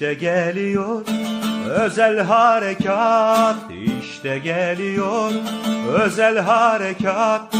İşte geliyor özel harekat işte geliyor özel harekat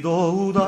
多舞蹈。